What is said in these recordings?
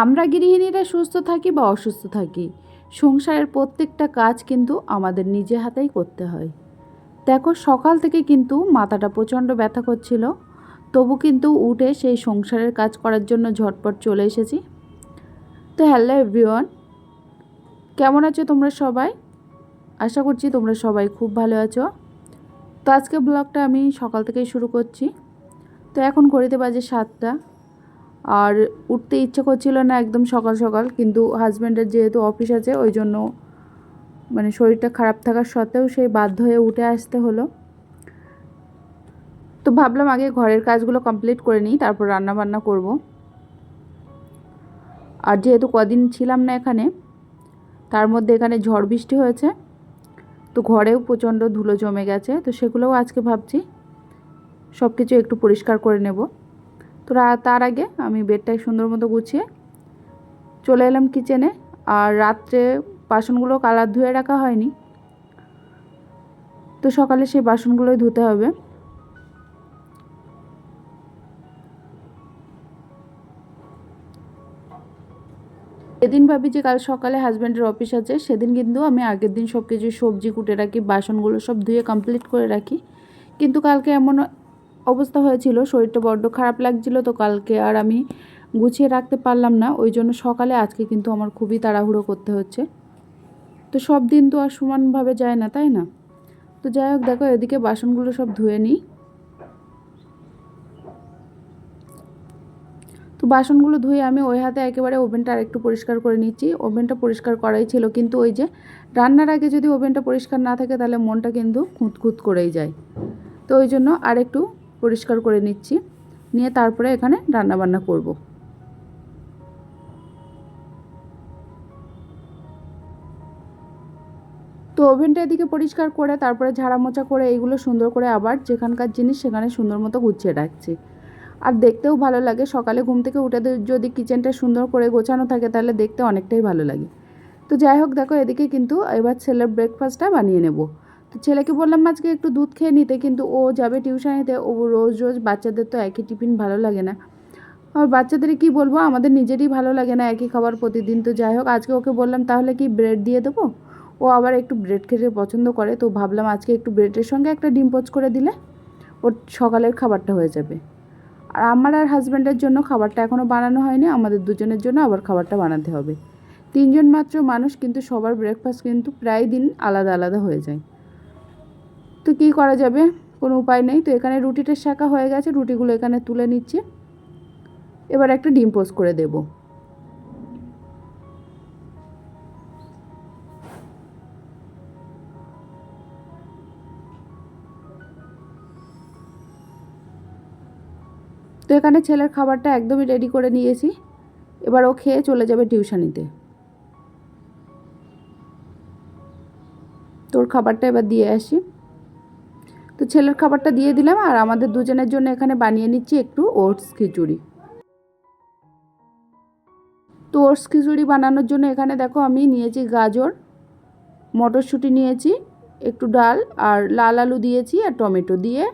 আমরা গৃহিণীরা সুস্থ থাকি বা অসুস্থ থাকি, সংসারের প্রত্যেকটা কাজ কিন্তু আমাদের নিজে হাতেই করতে হয়। দেখো, সকাল থেকে কিন্তু মাথাটা প্রচণ্ড ব্যথা করছিল, তবু কিন্তু উঠে সেই সংসারের কাজ করার জন্য ঝটপট চলে এসেছি। তো হ্যালো এভরিওয়ান, কেমন আছো তোমরা সবাই? আশা করছি তোমরা সবাই খুব ভালো আছো। তো আজকে ব্লগটা আমি সকাল থেকেই শুরু করছি। তো এখন ঘড়িতে বাজে সাতটা। আর উঠতে ইচ্ছে করছিল না একদম সকাল সকাল, কিন্তু হাজব্যান্ডের যেহেতু অফিস আছে, ওই জন্য মানে শরীরটা খারাপ থাকার সত্ত্বেও সেই বাধ্য হয়ে উঠে আসতে হলো। তো ভাবলাম আগে ঘরের কাজগুলো কমপ্লিট করে নিই, তারপর রান্না বান্না করব। আর যেহেতু কদিন ছিলাম না এখানে, তার মধ্যে এখানে ঝড় বৃষ্টি হয়েছে, তো ঘরেও প্রচণ্ড ধুলো জমে গেছে, তো সেগুলোও আজকে ভাবছি। সব কিছু একটু পরিষ্কার করে নেব। তো তার আগে আমি বেডটাই সুন্দর মতো গুছিয়ে চলে এলাম কিচেনে আর রাত্রে বাসনগুলো কালার ধুয়ে রাখা হয়নি। তো সকালে সেই বাসনগুলোই ধুতে হবে। এদিন ভাবি যে কাল সকালে হাজব্যান্ডের অফিস আছে, সেদিন কিন্তু আমি আগের দিন সব কিছু সবজি কুটে রাখি, বাসনগুলো সব ধুয়ে কমপ্লিট করে রাখি। কিন্তু কালকে এমন অবস্থা হয়েছিল, শরীরটা বড্ড খারাপ লাগছিল তো কালকে আর আমি গুছিয়ে রাখতে পারলাম না। ওই জন্য সকালে আজকে কিন্তু আমার খুবই তাড়াহুড়ো করতে হচ্ছে। তো সব দিন তো আর সমানভাবে যায় না, তাই না? তো যাই হোক, দেখো এদিকে বাসনগুলো সব ধুয়ে নিই। তো বাসনগুলো ধুয়ে আমি ওই হাতে একেবারে ওভেনটা আর একটু পরিষ্কার করে নিচ্ছি। ওভেনটা পরিষ্কার করাই ছিল, কিন্তু ওই যে রান্নার আগে যদি ওভেনটা পরিষ্কার না থাকে তাহলে মনটা কিন্তু খুঁত করেই যায়। তো ওই জন্য আরেকটু পরিষ্কার করে নিচ্ছি। নিয়ে তারপরে এখানে রান্না বান্না করব। তো ওভেনটা এদিকে পরিষ্কার করে, তারপরে ঝাড়া মোছা করে এইগুলো সুন্দর করে আবার যেখানকার জিনিস সেখানে সুন্দর মতো গুছিয়ে রাখছি। আর দেখতেও ভালো লাগে, সকালে ঘুম থেকে উঠে যদি কিচেনটা সুন্দর করে গোছানো থাকে তাহলে দেখতে অনেকটাই ভালো লাগে। তো যাই হোক, দেখো এদিকে কিন্তু এবার ছেলের ব্রেকফাস্টটা বানিয়ে নেব। ছেলেকে বললাম, আজকে একটু দুধ খেয়ে নিতে, কিন্তু ও যাবে টিউশনিতে। ও রোজ রোজ বাচ্চাদের তো একই টিফিন ভালো লাগে না। আর বাচ্চাদের কি বলব? আমাদের নিজেরই ভালো লাগে না একই খাবার প্রতিদিন। তো যাই হোক, আজকে ওকে বললাম, তাহলে কি ব্রেড দিয়ে দেবো? ও আবার একটু ব্রেড খেতে পছন্দ করে। তো ভাবলাম, আজকে একটু ব্রেডের সঙ্গে একটা ডিম পোচ করে দিলে ওর সকালের খাবারটা হয়ে যাবে। আর আমার আর হাজব্যান্ডের জন্য খাবারটা এখনও বানানো হয়নি। আমাদের দুজনের জন্য আবার খাবারটা বানাতে হবে। তিনজন মাত্র মানুষ, কিন্তু সবার ব্রেকফাস্ট কিন্তু প্রায় দিন আলাদা আলাদা হয়ে যায়। তো কী করা যাবে? কোনো উপায় নেই। তো এখানে রুটিটা শাঁকা হয়ে গেছে। রুটিগুলো এখানে তুলে নিচ্ছে। এবার একটা ডিম পোস্ট করে দেবো। তো এখানে ছেলের খাবারটা একদমই রেডি করে নিয়েছি। এবার ও খেয়ে চলে যাবে টিউশনিতে। তোর খাবারটা এবার দিয়ে আসি। তো ছেলের খাবারটা দিয়ে দিলাম আর আমাদের দুজনের জন্য এখানে বানিয়ে নিচ্ছি একটু ওটস খিচুড়ি। তো ওটস খিচুড়ি বানানোর জন্য এখানে দেখো আমি নিয়েছি গাজর, মটরশুঁটি নিয়েছি, একটু ডাল আর লাল আলু দিয়েছি আর টমেটো দিয়ে।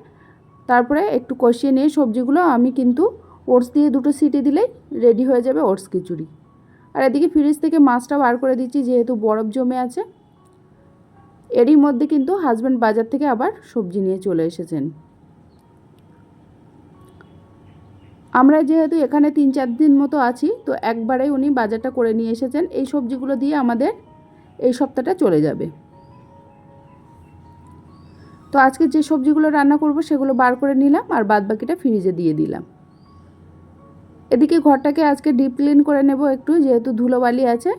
তারপরে একটু কষিয়ে নিয়ে সবজিগুলো আমি কিন্তু ওটস দিয়ে দুটো সিটি দিলেই রেডি হয়ে যাবে ওটস খিচুড়ি। আর এদিকে ফ্রিজ থেকে মাছটা বার করে দিচ্ছি যেহেতু বরফ জমে আছে। এরই মধ্যে কিন্তু হাজব্যান্ড বাজার থেকে আবার সবজি নিয়ে চলে এসেছেন। আমরা যেহেতু এখানে তিন চার দিন মতো আছি, তো একবারেই উনি বাজারটা করে নিয়ে এসেছেন। এই সবজিগুলো দিয়ে আমাদের এই সপ্তাহটা চলে যাবে। তো আজকে যে সবজিগুলো রান্না করব সেগুলো বার করে নিলাম আর বাদ বাকিটা ফ্রিজে দিয়ে দিলাম। এদিকে ঘরটাকে আজকে ডিপ ক্লিন করে নেব একটু, যেহেতু ধুলোবালি আছে।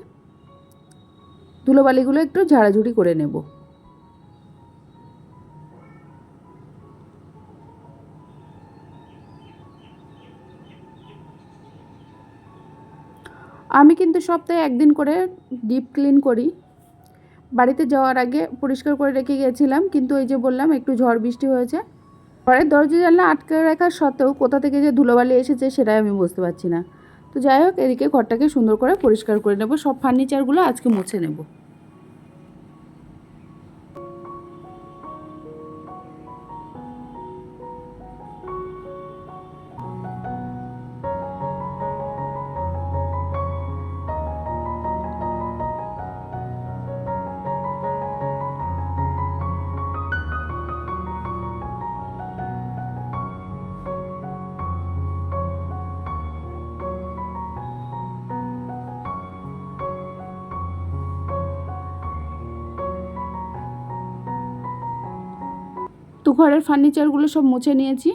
ধুলোবালিগুলো একটু ঝাড়াঝুড়ি করে নেব। আমি কিন্তু সপ্তাহে একদিন করে ডিপ ক্লিন করি। বাড়িতে যাওয়ার আগে পরিষ্কার করে রেখে গিয়েছিলাম, কিন্তু এই যে বললাম একটু ঝড় বৃষ্টি হয়েছে। ঘরের দরজা জানলা আটকে রাখার সত্ত্বেও কোথা থেকে যে ধুলোবালি এসেছে সেটাই আমি বুঝতে পারছি না। তো যাই হোক, এদিকে ঘরটাকে সুন্দর করে পরিষ্কার করে নেব, সব ফার্নিচারগুলো আজকে মুছে নেব। তো ঘরের ফার্নিচারগুলো সব মুছে নিয়েছি,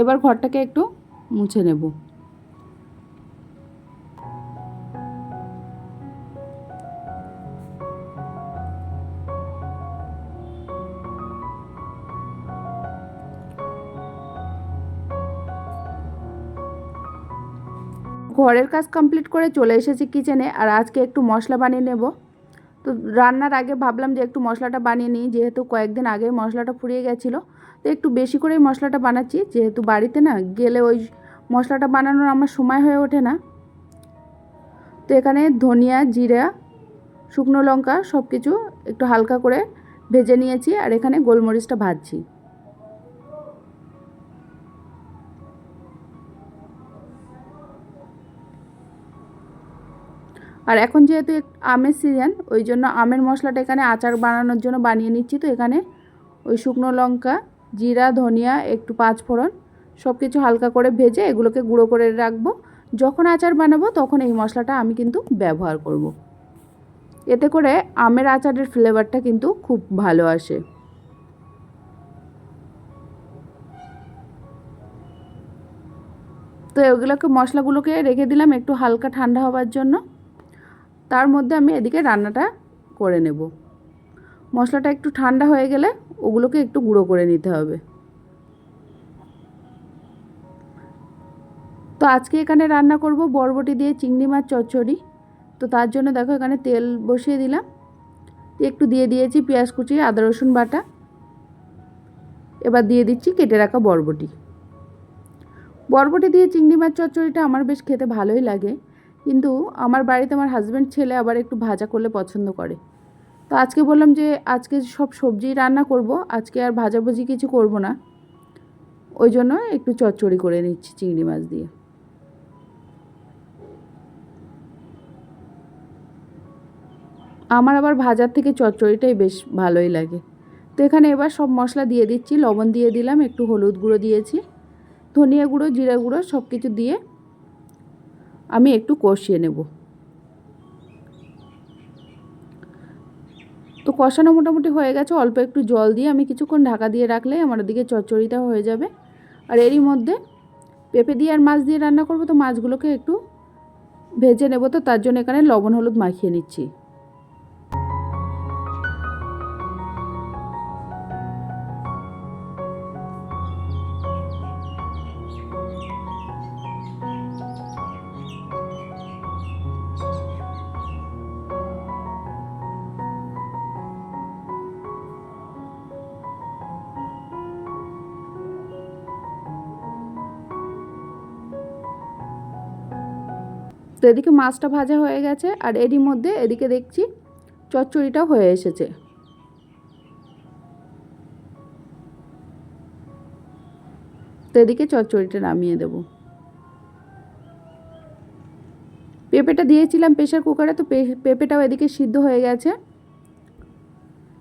এবার ঘরটাকে একটু মুছে নেব। ঘরের কাজ কমপ্লিট করে চলে এসেছি কিচেনে আর আজকে একটু মশলা বানিয়ে নেব। তো রান্নার আগে ভাবলাম যে একটু মশলাটা বানিয়ে নিই, যেহেতু কয়েকদিন আগে মশলাটা ফুরিয়ে গেছিল। তো একটু বেশি করেই মশলাটা বানাচ্ছি, যেহেতু বাড়িতে না গেলে ওই মশলাটা বানানোর আমার সময় হয়ে ওঠে না। তো এখানে ধনিয়া, জিরা, শুকনো লঙ্কা সব কিছু একটু হালকা করে ভেজে নিয়েছি, আর এখানে গোলমরিচটা ভাজছি। আর এখন যেহেতু আমের সিজন ওই জন্য আমের মশলাটা এখানে আচার বানানোর জন্য বানিয়ে নিচ্ছি। তো এখানে ওই শুকনো লঙ্কা, জিরা, ধনিয়া, একটু পাঁচ ফোড়ন সব কিছু হালকা করে ভেজে এগুলোকে গুঁড়ো করে রাখব। যখন আচার বানাবো তখন এই মশলাটা আমি কিন্তু ব্যবহার করব। এতে করে আমের আচারের ফ্লেভারটা কিন্তু খুব ভালো আসে। তো এগুলোকে মশলাগুলোকে রেখে দিলাম একটু হালকা ঠান্ডা হওয়ার জন্য। তার মধ্যে আমি এদিকে রান্নাটা করে নেব। মশলাটা একটু ঠান্ডা হয়ে গেলে ওগুলোকে একটু গুঁড়ো করে নিতে হবে। তো আজকে এখানে রান্না করব বরবটি দিয়ে চিংড়ি মাছ চচ্চড়ি। তো তার জন্য দেখো এখানে তেল বসিয়ে দিলাম। একটু দিয়ে দিয়েছি পেঁয়াজ কুচি, আদা রসুন বাটা। এবার দিয়ে দিচ্ছি কেটে রাখা বরবটি। বরবটি দিয়ে চিংড়ি মাছ চচ্চড়িটা আমার বেশ খেতে ভালোই লাগে। কিন্তু আমার বাড়িতে আমার হাজব্যান্ড ছেলে আবার একটু ভাজা করলে পছন্দ করে। তো আজকে বললাম যে, আজকে সব সবজি রান্না করব, আজকে আর ভাজাভুজি কিছু করব না। ওই জন্য একটু চচ্চড়ি করে নিচ্ছি চিংড়ি মাছ দিয়ে। আমার আবার ভাজার থেকে চচ্চড়িটাই বেশ ভালোই লাগে। তো এখানে এবার সব মশলা দিয়ে দিচ্ছি, লবণ দিয়ে দিলাম, একটু হলুদ গুঁড়ো দিয়েছি, ধনিয়া গুঁড়ো, জিরা গুঁড়ো সব কিছু দিয়ে আমি একটু কষিয়ে নেব। তো কষানো মোটামুটি হয়ে গেছে। অল্প একটু জল দিয়ে আমি কিছুক্ষণ ঢাকা দিয়ে রাখলে আমার দিকে চচ্চড়িটা হয়ে যাবে। আর এরই মধ্যে পেঁপে দিয়ে আর মাছ দিয়ে রান্না করব, তো মাছগুলোকে একটু ভেজে নেব। তো তার জন্য এখানে লবণ, হলুদ মাখিয়ে নিচ্ছি। তো এদিকে মাছটা ভাজা হয়ে গেছে আর এরই মধ্যে এদিকে দেখছি চচ্চড়িটা হয়ে এসেছে। তো এদিকে চচ্চড়িটা নামিয়ে দেব। পেঁপেটা দিয়েছিলাম প্রেশার কুকারে, তো পেঁপেটাও এদিকে সিদ্ধ হয়ে গেছে।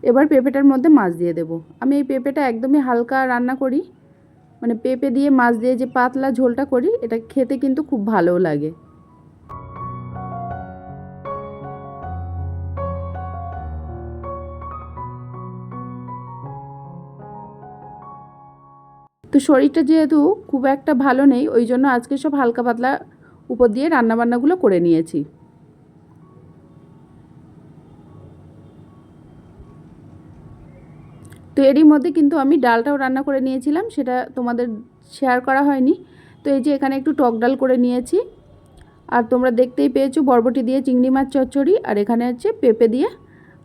এবার পেঁপেটার মধ্যে মাছ দিয়ে দেব। আমি এই পেঁপেটা একদমই হালকা রান্না করি মানে পেঁপে দিয়ে মাছ দিয়ে যে পাতলা ঝোলটা করি, এটা খেতে কিন্তু খুব ভালোও লাগে। তো শরীরটা যেহেতু খুব একটা ভালো নেই, ওই জন্য আজকে সব হালকা পাতলা উপর দিয়ে রান্নাবান্নাগুলো করে নিয়েছি। তো এরই মধ্যে কিন্তু আমি ডালটাও রান্না করে নিয়েছিলাম, সেটা তোমাদের শেয়ার করা হয়নি। তো এই যে এখানে একটু টক ডাল করে নিয়েছি, আর তোমরা দেখতেই পেয়েছ বরবটি দিয়ে চিংড়ি মাছ চচ্চড়ি, আর এখানে হচ্ছে পেঁপে দিয়ে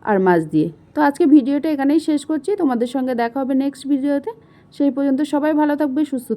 আর মাছ দিয়ে। তো আজকে ভিডিওটা এখানেই শেষ করছি, তোমাদের সঙ্গে দেখা হবে নেক্সট ভিডিওতে সেই পর্যন্ত সবাই ভালো থাকবে সুস্থ